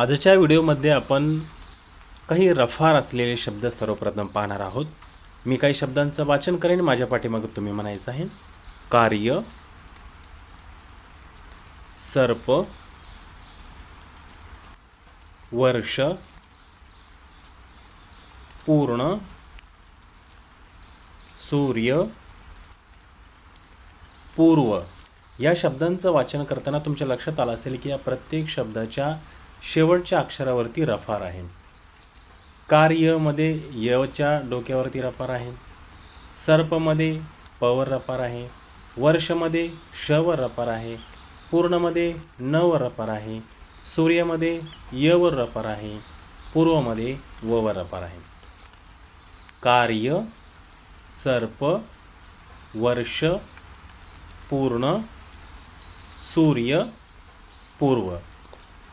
आजच्या व्हिडिओमध्ये आपण काही रफार असलेले शब्द सर्वप्रथम पाहणार आहोत. मी काही शब्दांचं वाचन करेन माझ्या पाठीमागं तुम्ही म्हणायचं आहे. कार्य सर्प वर्ष पूर्ण सूर्य पूर्व. या शब्दांचं वाचन करताना तुमच्या लक्षात आलं असेल की या प्रत्येक शब्दाच्या शेवटच्या अक्षरावरती रफार आहे कार्यमध्ये यच्या डोक्यावरती रफार आहे सर्पमध्ये पवर रफार आहे वर्षमध्ये शवर रफार आहे पूर्णमध्ये नवर रफार आहे सूर्यमध्ये यवर रफार आहे पूर्वमध्ये ववर रफार आहे कार्य सर्प वर्ष पूर्ण सूर्य पूर्व.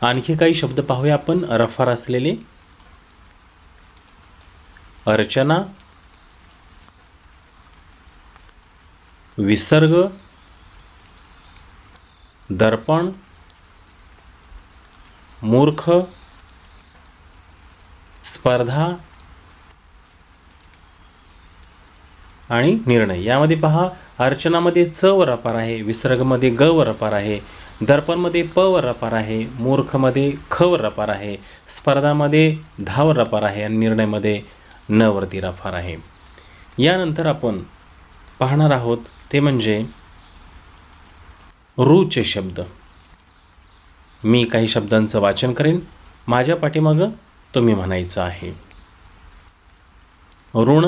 आणखी काही शब्द पाहूया आपण. रफार असलेले अर्चना विसर्ग दर्पण मूर्ख स्पर्धा आणि निर्णय. यामध्ये पहा अर्चनामध्ये च वर आहे विसर्गमध्ये ग वरपार आहे. दर्पणमध्ये प वर रपार आहे मूर्खमध्ये ख वर रपार आहे स्पर्धामध्ये धावर रपार आहे आणि निर्णयमध्ये न वरती रफार आहे. यानंतर आपण पाहणार आहोत ते म्हणजे रूचे शब्द. मी काही शब्दांचं वाचन करेन. माझ्या पाठीमागं तुम्ही म्हणायचं आहे. ऋण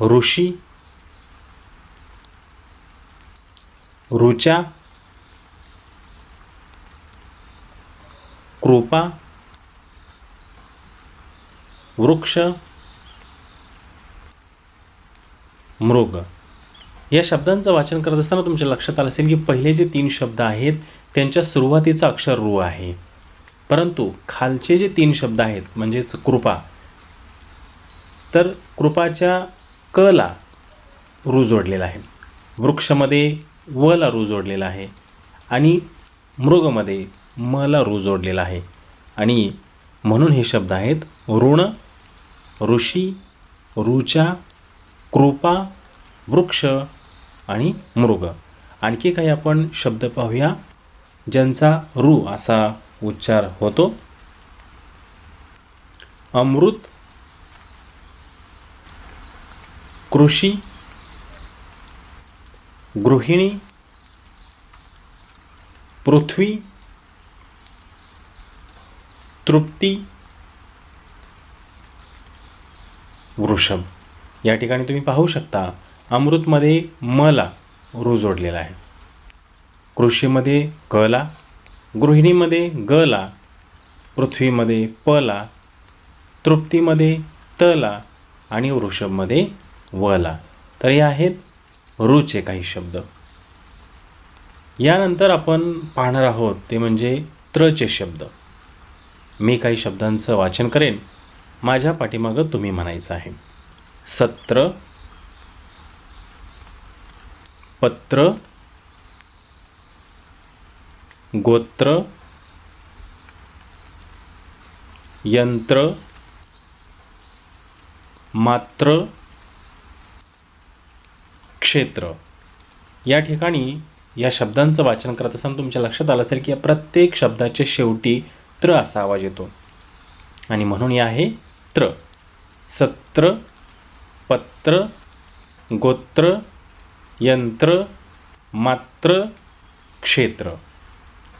ऋषी ऋचा कृपा वृक्ष मृग. या शब्दांचं वाचन करत असताना तुमच्या लक्षात आलं असेल की पहिले जे तीन शब्द आहेत त्यांच्या सुरुवातीचं अक्षर रु आहे. परंतु खालचे जे तीन शब्द आहेत म्हणजेच कृपा तर कृपाच्या कला रू जोडलेला आहे. वृक्षमध्ये वला रू जोडलेला आहे आणि मृगमध्ये मला रू जोडलेला आहे. आणि म्हणून हे शब्द आहेत ऋण ऋषी ऋचा कृपा वृक्ष आणि मृग. आणखी काही आपण शब्द पाहूया ज्यांचा रू असा उच्चार होतो. अमृत कृषी गृहिणी पृथ्वी तृप्ती वृषभ. या ठिकाणी तुम्ही पाहू शकता अमृतमध्ये मला रू जोडलेला आहे. कृषीमध्ये कला गृहिणीमध्ये गला पृथ्वीमध्ये पला तृप्तीमध्ये तला आणि वृषभमध्ये वला. तर हे आहेत रूचे काही शब्द. यानंतर आपण पाहणार आहोत ते म्हणजे त्रचे शब्द. मी काही शब्दांचं वाचन करेन. माझ्या पाठीमागं तुम्ही म्हणायचं आहे. सत्र पत्र गोत्र यंत्र मात्र क्षेत्र. या ठिकाणी या शब्दांचं वाचन करत असताना तुमच्या लक्षात आलं असेल की या प्रत्येक शब्दाच्या शेवटी त्र असा आवाज येतो. आणि म्हणून या आहे त्र. सत्र पत्र गोत्र यंत्र मात्र क्षेत्र.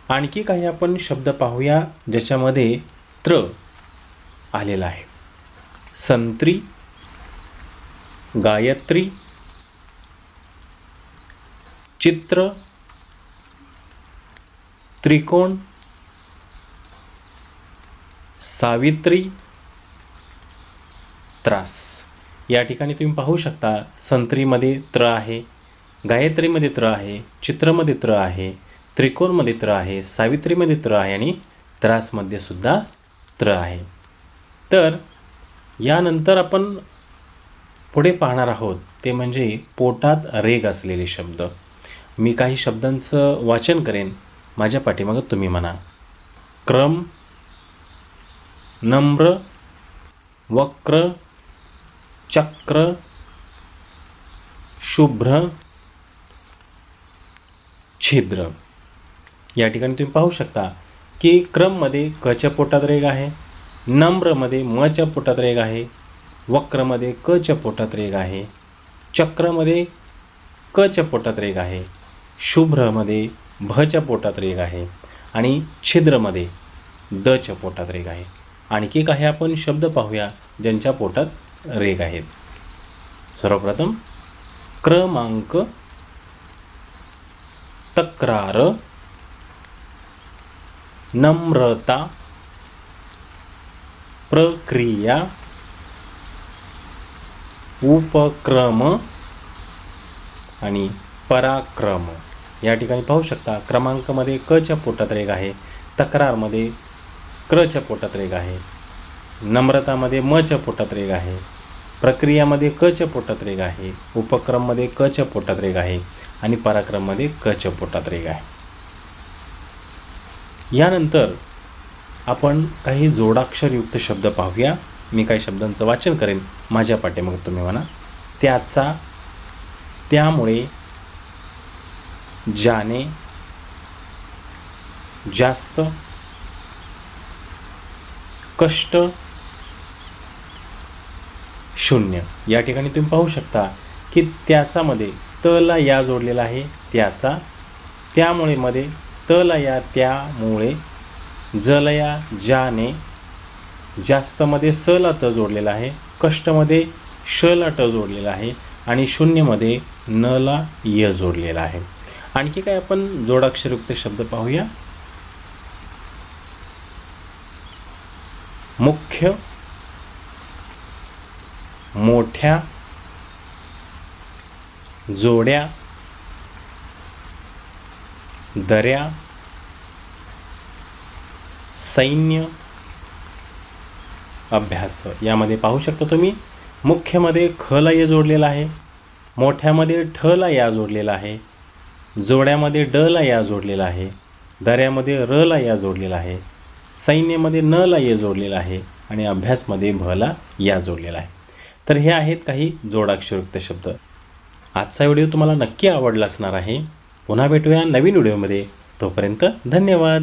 आणखी काही आपण शब्द पाहूया ज्याच्यामध्ये त्र आलेला आहे. संत्री गायत्री चित्र त्रिकोण सावित्री त्रास. या ठिकाणी तुम्ही पाहू शकता संत्रीमध्ये त्र आहे गायत्रीमध्ये त्र आहे चित्रमध्ये त्र आहे त्रिकोणमध्ये त्र आहे सावित्रीमध्ये त्र आहे आणि त्रासमध्ये सुद्धा त्र आहे. तर यानंतर आपण पुढे पाहणार आहोत ते म्हणजे पोटात रेग असलेले शब्द. मी काही शब्दांचं वाचन करेन. माझ्या पाठीमागं तुम्ही म्हणा क्रम नम्र वक्र चक्र शुभ्र छिद्र. या ठिकाणी तुम्ही पाहू शकता की क्रममध्ये कच्या पोटात रेग आहे नम्रमध्ये मच्या पोटात रेग आहे वक्रमध्ये कच्या पोटात रेग आहे चक्रमध्ये कच्या पोटात रेग आहे. शुभ्रमध्ये भच्या पोटात रेग आहे आणि छिद्रमध्ये दच्या पोटात रेग आहे. आणखी काही आपण शब्द पाहूया ज्यांच्या पोटात रेग आहेत. सर्वप्रथम क्रमांक तक्रार नम्रता प्रक्रिया उपक्रम आणि पराक्रम. या ठिकाणी पाहू शकता क्रमांकामध्ये कच्या पोटात रेग आहे तक्रारमध्ये क्रच्या पोटात रेग आहे नम्रतामध्ये मच्या पोटात रेग आहे प्रक्रियामध्ये कच्या पोटात रेग आहे उपक्रममध्ये कच्या पोटात रेग आहे आणि पराक्रममध्ये कच्या पोटात रेग आहे. यानंतर आपण काही जोडाक्षरयुक्त शब्द पाहूया. मी काही शब्दांचं वाचन करेन. माझ्या पाठीमागे तुम्ही म्हणा. त्याचा त्यामुळे ज्याने जास्त कष्ट शून्य. या ठिकाणी तुम्ही पाहू शकता की त्याचामध्ये तला या जोडलेला आहे त्याचा. त्यामुळे मध्ये तला या त्यामुळे जलया ज्याने जास्तमध्ये सला त जोडलेला आहे कष्टमध्ये शला ट जोडलेला आहे आणि शून्यमध्ये नला य जोडलेला आहे. आणखी काय आपण जोडाक्षरयुक्त शब्द पाहूया? मुख्य मोठ्या जोड्या दऱ्या सैन्य अभ्यास. यामध्ये पाहू शकता तुम्ही मुख्यमध्ये खला या जोडलेला आहे मोठ्यामध्ये ठला या जोडलेला आहे जोड्यामध्ये ड ला या जोडलेला आहे. दऱ्यामध्ये र ला या जोडलेला आहे. सैन्यामध्ये ला या जोडलेला आहे आणि अभ्यासमध्ये भला या जोडलेला आहे. तर हे आहेत काही जोडाक्षरयुक्त शब्द. आजचा व्हिडिओ तुम्हाला नक्की आवडला असणार आहे. पुन्हा भेटूया नवीन व्हिडिओमध्ये. तोपर्यंत धन्यवाद.